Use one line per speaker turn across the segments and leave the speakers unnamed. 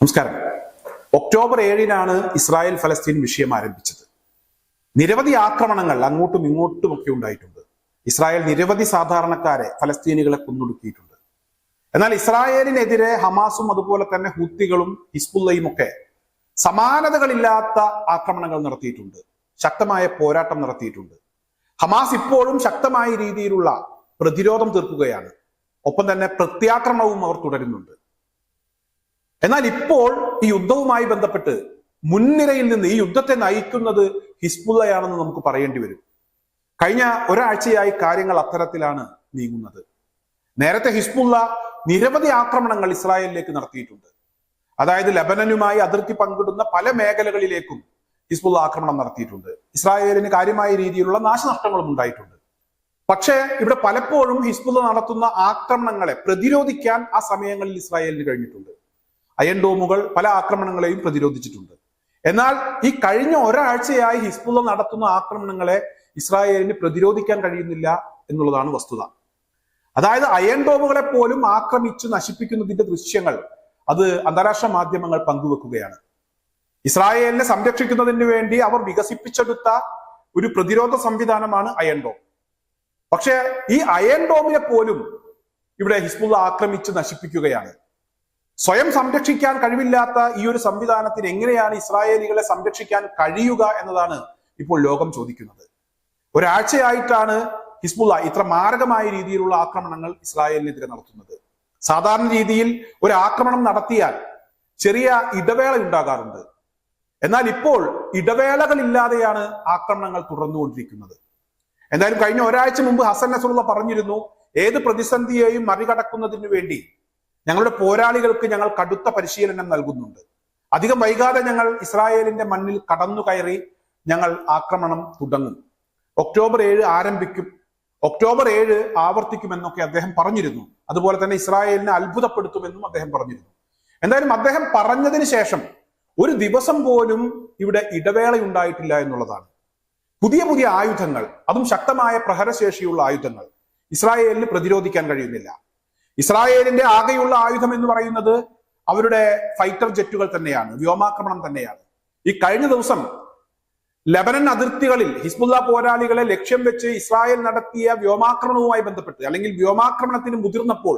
നമസ്കാരം. ഒക്ടോബർ ഏഴിനാണ് ഇസ്രായേൽ ഫലസ്തീൻ വിഷയം ആരംഭിച്ചത്. നിരവധി ആക്രമണങ്ങൾ അങ്ങോട്ടും ഇങ്ങോട്ടും ഒക്കെ ഉണ്ടായിട്ടുണ്ട്. ഇസ്രായേൽ നിരവധി സാധാരണക്കാരെ ഫലസ്തീനികളെ കൊന്നൊടുക്കിയിട്ടുണ്ട്. എന്നാൽ ഇസ്രായേലിനെതിരെ ഹമാസും അതുപോലെ തന്നെ ഹുത്തികളും ഹിസ്ബുല്ലയും ഒക്കെ സമാനതകളില്ലാത്ത ആക്രമണങ്ങൾ നടത്തിയിട്ടുണ്ട്. ശക്തമായ പോരാട്ടം നടത്തിയിട്ടുണ്ട്. ഹമാസ് ഇപ്പോഴും ശക്തമായ രീതിയിലുള്ള പ്രതിരോധം തീർക്കുകയാണ്. ഒപ്പം തന്നെ പ്രത്യാക്രമണവും അവർ തുടരുന്നുണ്ട്. എന്നാൽ ഇപ്പോൾ ഈ യുദ്ധവുമായി ബന്ധപ്പെട്ട് മുൻനിരയിൽ നിന്ന് ഈ യുദ്ധത്തെ നയിക്കുന്നത് ഹിസ്ബുള്ളയാണെന്ന് നമുക്ക് പറയേണ്ടി വരും. കഴിഞ്ഞ ഒരാഴ്ചയായി കാര്യങ്ങൾ അത്തരത്തിലാണ് നീങ്ങുന്നത്. നേരത്തെ ഹിസ്ബുള്ള നിരവധി ആക്രമണങ്ങൾ ഇസ്രായേലിലേക്ക് നടത്തിയിട്ടുണ്ട്. അതായത് ലബനനുമായി അതിർത്തി പങ്കിടുന്ന പല മേഖലകളിലേക്കും ഹിസ്ബുള്ള ആക്രമണം നടത്തിയിട്ടുണ്ട്. ഇസ്രായേലിന് കാര്യമായ രീതിയിലുള്ള നാശനഷ്ടങ്ങളും ഉണ്ടായിട്ടുണ്ട്. പക്ഷേ ഇവിടെ പലപ്പോഴും ഹിസ്ബുള്ള നടത്തുന്ന ആക്രമണങ്ങളെ പ്രതിരോധിക്കാൻ ആ സമയങ്ങളിൽ ഇസ്രായേലിന് കഴിഞ്ഞിട്ടുണ്ട്. അയൺ ഡോമുകൾ പല ആക്രമണങ്ങളെയും പ്രതിരോധിച്ചിട്ടുണ്ട്. എന്നാൽ ഈ കഴിഞ്ഞ ഒരാഴ്ചയായി ഹിസ്ബുള്ള നടത്തുന്ന ആക്രമണങ്ങളെ ഇസ്രായേലിന് പ്രതിരോധിക്കാൻ കഴിയുന്നില്ല എന്നുള്ളതാണ് വസ്തുത. അതായത് അയൺ ഡോമുകളെ പോലും ആക്രമിച്ചു നശിപ്പിക്കുന്നതിന്റെ ദൃശ്യങ്ങൾ അത് അന്താരാഷ്ട്ര മാധ്യമങ്ങൾ പങ്കുവെക്കുകയാണ്. ഇസ്രായേലിനെ സംരക്ഷിക്കുന്നതിന് വേണ്ടി അവർ വികസിപ്പിച്ചെടുത്ത ഒരു പ്രതിരോധ സംവിധാനമാണ് അയൺ ഡോം പക്ഷേ ഈ അയൺ ഡോമിനെ പോലും ഇവിടെ ഹിസ്ബുള്ള ആക്രമിച്ച് നശിപ്പിക്കുകയാണ്. സ്വയം സംരക്ഷിക്കാൻ കഴിവില്ലാത്ത ഈ ഒരു സംവിധാനത്തിന് എങ്ങനെയാണ് ഇസ്രായേലികളെ സംരക്ഷിക്കാൻ കഴിയുക എന്നതാണ് ഇപ്പോൾ ലോകം ചോദിക്കുന്നത്. ഒരാഴ്ചയായിട്ടാണ് ഹിസ്ബുള്ള ഇത്ര മാരകമായ രീതിയിലുള്ള ആക്രമണങ്ങൾ ഇസ്രായേലിനെതിരെ നടത്തുന്നത്. സാധാരണ രീതിയിൽ ഒരു ആക്രമണം നടത്തിയാൽ ചെറിയ ഇടവേള ഉണ്ടാകാറുണ്ട്. എന്നാൽ ഇപ്പോൾ ഇടവേളകളില്ലാതെയാണ് ആക്രമണങ്ങൾ തുടർന്നുകൊണ്ടിരിക്കുന്നത്. എന്തായാലും കഴിഞ്ഞ ഒരാഴ്ച മുമ്പ് ഹസൻ നസറുള്ള പറഞ്ഞിരുന്നു ഏത് പ്രതിസന്ധിയെയും മറികടക്കുന്നതിന് വേണ്ടി ഞങ്ങളുടെ പോരാളികൾക്ക് ഞങ്ങൾ കടുത്ത പരിശീലനം നൽകുന്നുണ്ട്. അധികം വൈകാതെ ഞങ്ങൾ ഇസ്രായേലിന്റെ മണ്ണിൽ കടന്നു കയറി ഞങ്ങൾ ആക്രമണം തുടങ്ങും. ഒക്ടോബർ ഏഴ് ആരംഭിക്കും. ഒക്ടോബർ ഏഴ് ആവർത്തിക്കുമെന്നൊക്കെ അദ്ദേഹം പറഞ്ഞിരുന്നു. അതുപോലെ തന്നെ ഇസ്രായേലിനെ അത്ഭുതപ്പെടുത്തുമെന്നും അദ്ദേഹം പറഞ്ഞിരുന്നു. എന്തായാലും അദ്ദേഹം പറഞ്ഞതിന് ശേഷം ഒരു ദിവസം പോലും ഇവിടെ ഇടവേള ഉണ്ടായിട്ടില്ല എന്നുള്ളതാണ്. പുതിയ പുതിയ ആയുധങ്ങൾ അതും ശക്തമായ പ്രഹരശേഷിയുള്ള ആയുധങ്ങൾ ഇസ്രായേലിന് പ്രതിരോധിക്കാൻ കഴിയുന്നില്ല. ഇസ്രായേലിന്റെ ആകെയുള്ള ആയുധം എന്ന് പറയുന്നത് അവരുടെ ഫൈറ്റർ ജെറ്റുകൾ തന്നെയാണ് വ്യോമാക്രമണം തന്നെയാണ്. ഈ കഴിഞ്ഞ ദിവസം ലബനൻ അതിർത്തികളിൽ ഹിസ്ബുല്ല പോരാളികളെ ലക്ഷ്യം വെച്ച് ഇസ്രായേൽ നടത്തിയ വ്യോമാക്രമണവുമായി ബന്ധപ്പെട്ട് അല്ലെങ്കിൽ വ്യോമാക്രമണത്തിന് മുതിർന്നപ്പോൾ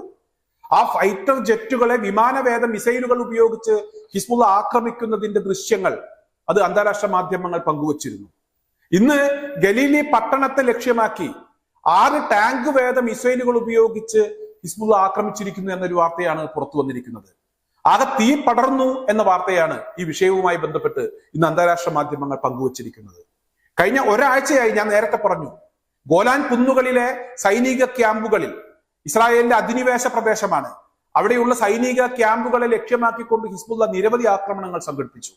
ആ ഫൈറ്റർ ജെറ്റുകളെ വിമാനവേദ മിസൈലുകൾ ഉപയോഗിച്ച് ഹിസ്ബുള്ള ആക്രമിക്കുന്നതിന്റെ ദൃശ്യങ്ങൾ അത് അന്താരാഷ്ട്ര മാധ്യമങ്ങൾ പങ്കുവച്ചിരുന്നു. ഇന്ന് ഗലീലി പട്ടണത്തെ ലക്ഷ്യമാക്കി ആറ് ടാങ്ക് വേദ മിസൈലുകൾ ഉപയോഗിച്ച് ഹിസ്ബുള്ള ആക്രമിച്ചിരിക്കുന്നു എന്നൊരു വാർത്തയാണ് പുറത്തു വന്നിരിക്കുന്നത്. ആകെ തീ പടർന്നു എന്ന വാർത്തയാണ് ഈ വിഷയവുമായി ബന്ധപ്പെട്ട് ഇന്ന് അന്താരാഷ്ട്ര മാധ്യമങ്ങൾ പങ്കുവച്ചിരിക്കുന്നത്. കഴിഞ്ഞ ഒരാഴ്ചയായി ഞാൻ നേരത്തെ പറഞ്ഞു ഗോലാൻ കുന്നുകളിലെ സൈനിക ക്യാമ്പുകളിൽ ഇസ്രായേലിന്റെ അധിനിവേശ പ്രദേശമാണ്. അവിടെയുള്ള സൈനിക ക്യാമ്പുകളെ ലക്ഷ്യമാക്കിക്കൊണ്ട് ഹിസ്ബുള്ള നിരവധി ആക്രമണങ്ങൾ സംഘടിപ്പിച്ചു.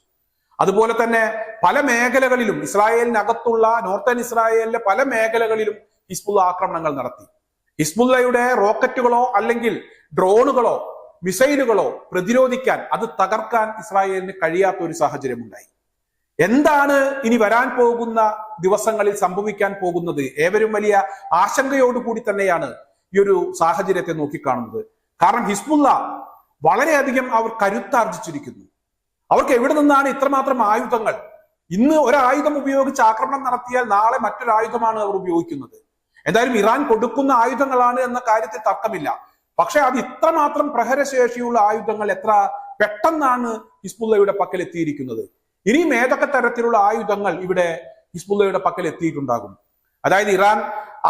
അതുപോലെ തന്നെ പല മേഖലകളിലും ഇസ്രായേലിനകത്തുള്ള നോർത്തേൺ ഇസ്രായേലിലെ പല മേഖലകളിലും ഹിസ്ബുള്ള ആക്രമണങ്ങൾ നടത്തി. ഹിസ്ബുള്ളയുടെ റോക്കറ്റുകളോ അല്ലെങ്കിൽ ഡ്രോണുകളോ മിസൈലുകളോ പ്രതിരോധിക്കാൻ അത് തകർക്കാൻ ഇസ്രായേലിന് കഴിയാത്ത ഒരു സാഹചര്യമുണ്ടായി. എന്താണ് ഇനി വരാൻ പോകുന്ന ദിവസങ്ങളിൽ സംഭവിക്കാൻ പോകുന്നത്? ഏവരും വലിയ ആശങ്കയോടുകൂടി തന്നെയാണ് ഈ ഒരു സാഹചര്യത്തെ നോക്കിക്കാണുന്നത്. കാരണം ഹിസ്ബുല്ല വളരെയധികം അവർ കരുത്താർജിച്ചിരിക്കുന്നു. അവർക്ക് എവിടെ നിന്നാണ് ഇത്രമാത്രം ആയുധങ്ങൾ? ഇന്ന് ഒരായുധം ഉപയോഗിച്ച് ആക്രമണം നടത്തിയാൽ നാളെ മറ്റൊരായുധമാണ് അവർ ഉപയോഗിക്കുന്നത്. എന്തായാലും ഇറാൻ കൊടുക്കുന്ന ആയുധങ്ങളാണ് എന്ന കാര്യത്തിൽ തർക്കമില്ല. പക്ഷെ അത് ഇത്രമാത്രം പ്രഹരശേഷിയുള്ള ആയുധങ്ങൾ എത്ര പെട്ടെന്നാണ് ഹിസ്ബുല്ലയുടെ പക്കൽ എത്തിയിരിക്കുന്നത് ഇനിയും ഏതൊക്കെ തരത്തിലുള്ള ആയുധങ്ങൾ ഇവിടെ ഹിസ്ബുല്ലയുടെ പക്കൽ എത്തിയിട്ടുണ്ടാകും അതായത് ഇറാൻ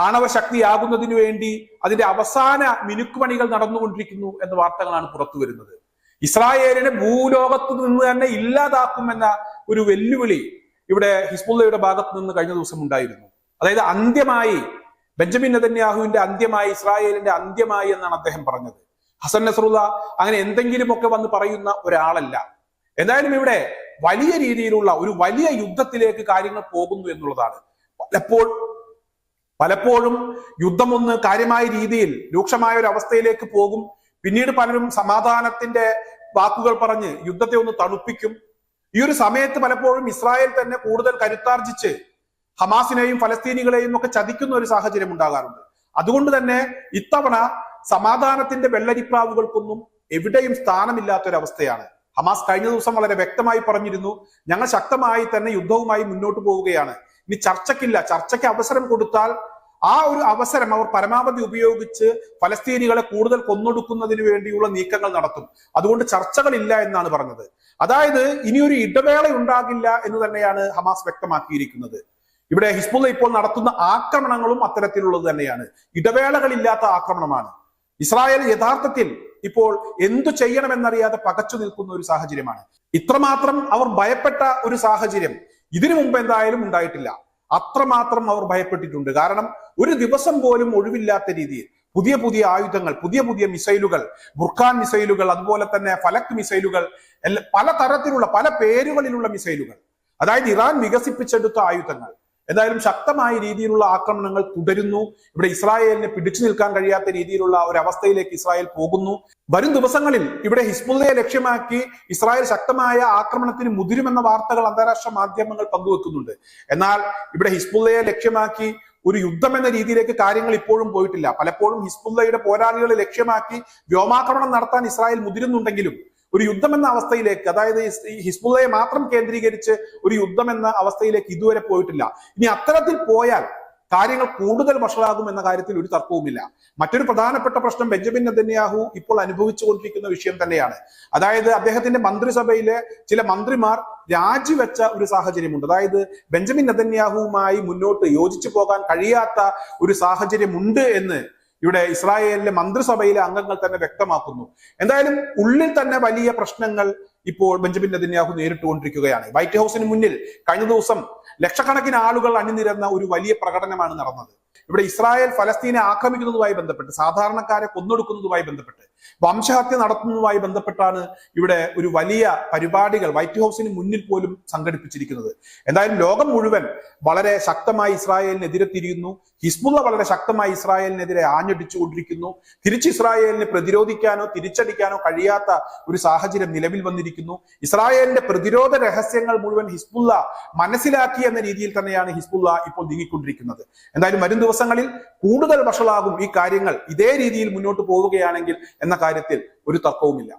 ആണവ ശക്തിയാകുന്നതിന് വേണ്ടി അതിന്റെ അവസാന മിനുക്കുപണികൾ നടന്നുകൊണ്ടിരിക്കുന്നു എന്ന വാർത്തകളാണ് പുറത്തു വരുന്നത്. ഇസ്രായേലിനെ ഭൂലോകത്തു നിന്ന് തന്നെ ഇല്ലാതാക്കുമെന്ന ഒരു വെല്ലുവിളി ഇവിടെ ഹിസ്ബുല്ലയുടെ ഭാഗത്ത് നിന്ന് കഴിഞ്ഞ ദിവസം ഉണ്ടായിരുന്നു. അതായത് അന്ത്യമായി ബെഞ്ചമിൻ നെതന്യാഹുവിന്റെ അന്ത്യമായി ഇസ്രായേലിന്റെ അന്ത്യമായി എന്നാണ് അദ്ദേഹം പറഞ്ഞത്. ഹസൻ നസറുല്ല അങ്ങനെ എന്തെങ്കിലുമൊക്കെ വന്ന് പറയുന്ന ഒരാളല്ല. എന്തായാലും ഇവിടെ വലിയ രീതിയിലുള്ള ഒരു വലിയ യുദ്ധത്തിലേക്ക് കാര്യങ്ങൾ പോകുന്നു എന്നുള്ളതാണ്. പലപ്പോൾ പലപ്പോഴും യുദ്ധമൊന്ന് കാര്യമായ രീതിയിൽ രൂക്ഷമായ ഒരു അവസ്ഥയിലേക്ക് പോകും. പിന്നീട് പലരും സമാധാനത്തിന്റെ വാക്കുകൾ പറഞ്ഞ് യുദ്ധത്തെ ഒന്ന് തണുപ്പിക്കും. ഈ ഒരു സമയത്ത് പലപ്പോഴും ഇസ്രായേൽ തന്നെ കൂടുതൽ കരുത്താർജിച്ച് ഹമാസിനെയും ഫലസ്തീനികളെയും ഒക്കെ ചതിക്കുന്ന ഒരു സാഹചര്യം ഉണ്ടാകാറുണ്ട്. അതുകൊണ്ട് തന്നെ ഇത്തവണ സമാധാനത്തിന്റെ വെള്ളരിപ്രാവുകൾക്കൊന്നും എവിടെയും സ്ഥാനമില്ലാത്തൊരവസ്ഥയാണ്. ഹമാസ് കഴിഞ്ഞ ദിവസം വളരെ വ്യക്തമായി പറഞ്ഞിരുന്നു ഞങ്ങൾ ശക്തമായി തന്നെ യുദ്ധവുമായി മുന്നോട്ട് പോവുകയാണ്. ഇനി ചർച്ചയ്ക്കില്ല. ചർച്ചയ്ക്ക് അവസരം കൊടുത്താൽ ആ ഒരു അവസരം അവർ പരമാവധി ഉപയോഗിച്ച് ഫലസ്തീനികളെ കൂടുതൽ കൊന്നൊടുക്കുന്നതിന് വേണ്ടിയുള്ള നീക്കങ്ങൾ നടത്തും. അതുകൊണ്ട് ചർച്ചകളില്ല എന്നാണ് പറഞ്ഞത്. അതായത് ഇനിയൊരു ഇടവേള ഉണ്ടാകില്ല എന്ന് തന്നെയാണ് ഹമാസ് വ്യക്തമാക്കിയിരിക്കുന്നത്. ഇവിടെ ഹിസ്ബുള്ള ഇപ്പോൾ നടത്തുന്ന ആക്രമണങ്ങളും അത്തരത്തിലുള്ളത് തന്നെയാണ്. ഇടവേളകളില്ലാത്ത ആക്രമണമാണ്. ഇസ്രായേൽ യഥാർത്ഥത്തിൽ ഇപ്പോൾ എന്തു ചെയ്യണമെന്നറിയാതെ പകച്ചു നിൽക്കുന്ന ഒരു സാഹചര്യമാണ്. ഇത്രമാത്രം അവർ ഭയപ്പെട്ട ഒരു സാഹചര്യം ഇതിനു മുമ്പ് എന്തായാലും ഉണ്ടായിട്ടില്ല. അത്രമാത്രം അവർ ഭയപ്പെട്ടിട്ടുണ്ട്. കാരണം ഒരു ദിവസം പോലും ഒഴിവില്ലാത്ത രീതിയിൽ പുതിയ പുതിയ ആയുധങ്ങൾ പുതിയ പുതിയ മിസൈലുകൾ ബുർഖാൻ മിസൈലുകൾ അതുപോലെ തന്നെ ഫലക് മിസൈലുകൾ പല തരത്തിലുള്ള പല പേരുകളിലുള്ള മിസൈലുകൾ. അതായത് ഇറാൻ വികസിപ്പിച്ചെടുത്ത ആയുധങ്ങൾ. എന്തായാലും ശക്തമായ രീതിയിലുള്ള ആക്രമണങ്ങൾ തുടരുന്നു. ഇവിടെ ഇസ്രായേലിനെ പിടിച്ചു നിൽക്കാൻ കഴിയാത്ത രീതിയിലുള്ള ഒരു അവസ്ഥയിലേക്ക് ഇസ്രായേൽ പോകുന്നു. വരും ദിവസങ്ങളിൽ ഇവിടെ ഹിസ്ബുള്ളയെ ലക്ഷ്യമാക്കി ഇസ്രായേൽ ശക്തമായ ആക്രമണത്തിന് മുതിരുമെന്ന വാർത്തകൾ അന്താരാഷ്ട്ര മാധ്യമങ്ങൾ പങ്കുവെക്കുന്നുണ്ട്. എന്നാൽ ഇവിടെ ഹിസ്ബുള്ളയെ ലക്ഷ്യമാക്കി ഒരു യുദ്ധം എന്ന രീതിയിലേക്ക് കാര്യങ്ങൾ ഇപ്പോഴും പോയിട്ടില്ല. പലപ്പോഴും ഹിസ്ബുള്ളയുടെ പോരാളികളെ ലക്ഷ്യമാക്കി വ്യോമാക്രമണം നടത്താൻ ഇസ്രായേൽ മുതിരുന്നുണ്ടെങ്കിലും ഒരു യുദ്ധം എന്ന അവസ്ഥയിലേക്ക് അതായത് ഈ ഹിസ്ബുള്ളയെ മാത്രം കേന്ദ്രീകരിച്ച് ഒരു യുദ്ധം എന്ന അവസ്ഥയിലേക്ക് ഇതുവരെ പോയിട്ടില്ല. ഇനി അത്തരത്തിൽ പോയാൽ കാര്യങ്ങൾ കൂടുതൽ വഷളാകും എന്ന കാര്യത്തിൽ ഒരു തർക്കവുമില്ല. മറ്റൊരു പ്രധാനപ്പെട്ട പ്രശ്നം ബെഞ്ചമിൻ നെതന്യാഹു ഇപ്പോൾ അനുഭവിച്ചുകൊണ്ടിരിക്കുന്ന വിഷയം തന്നെയാണ്. അതായത് അദ്ദേഹത്തിന്റെ മന്ത്രിസഭയിലെ ചില മന്ത്രിമാർ രാജിവെച്ച ഒരു സാഹചര്യമുണ്ട്. അതായത് ബെഞ്ചമിൻ നെതന്യാഹുവുമായി മുന്നോട്ട് യോജിച്ചു പോകാൻ കഴിയാത്ത ഒരു സാഹചര്യമുണ്ട് എന്ന് ഇവിടെ ഇസ്രായേലിലെ മന്ത്രിസഭയിലെ അംഗങ്ങൾ തന്നെ വ്യക്തമാക്കുന്നു. എന്തായാലും ഉള്ളിൽ തന്നെ വലിയ പ്രശ്നങ്ങൾ ഇപ്പോൾ ബെഞ്ചമിൻ നെതന്യാഹു നേരിട്ടുകൊണ്ടിരിക്കുകയാണ്. വൈറ്റ് ഹൗസിന് മുന്നിൽ കഴിഞ്ഞ ദിവസം ലക്ഷക്കണക്കിന് ആളുകൾ അണിനിരന്ന ഒരു വലിയ പ്രകടനമാണ് നടന്നത്. ഇവിടെ ഇസ്രായേൽ ഫലസ്തീനെ ആക്രമിക്കുന്നതുമായി ബന്ധപ്പെട്ട് സാധാരണക്കാരെ കൊന്നൊടുക്കുന്നതുമായി ബന്ധപ്പെട്ട് വംശഹത്യ നടത്തുന്നതുമായി ബന്ധപ്പെട്ടാണ് ഇവിടെ ഒരു വലിയ പരിപാടികൾ വൈറ്റ് ഹൗസിന് മുന്നിൽ പോലും സംഘടിപ്പിച്ചിരിക്കുന്നത്. എന്തായാലും ലോകം മുഴുവൻ വളരെ ശക്തമായി ഇസ്രായേലിനെതിരെ തിരിയുന്നു. ഹിസ്ബുള്ള വളരെ ശക്തമായി ഇസ്രായേലിനെതിരെ ആഞ്ഞടിച്ചുകൊണ്ടിരിക്കുന്നു. തിരിച്ച് ഇസ്രായേലിനെ പ്രതിരോധിക്കാനോ തിരിച്ചടിക്കാനോ കഴിയാത്ത ഒരു സാഹചര്യം നിലവിൽ വന്നിരിക്കുന്നു. ഇസ്രായേലിന്റെ പ്രതിരോധ രഹസ്യങ്ങൾ മുഴുവൻ ഹിസ്ബുള്ള മനസ്സിലാക്കി എന്ന രീതിയിൽ തന്നെയാണ് ഹിസ്ബുള്ള ഇപ്പോൾ നീങ്ങിക്കൊണ്ടിരിക്കുന്നത്. എന്തായാലും വരും ദിവസങ്ങളിൽ കൂടുതൽ വഷളാകും ഈ കാര്യങ്ങൾ ഇതേ രീതിയിൽ മുന്നോട്ട് പോവുകയാണെങ്കിൽ എന്ന കാര്യത്തിൽ ഒരു തർക്കവുമില്ല.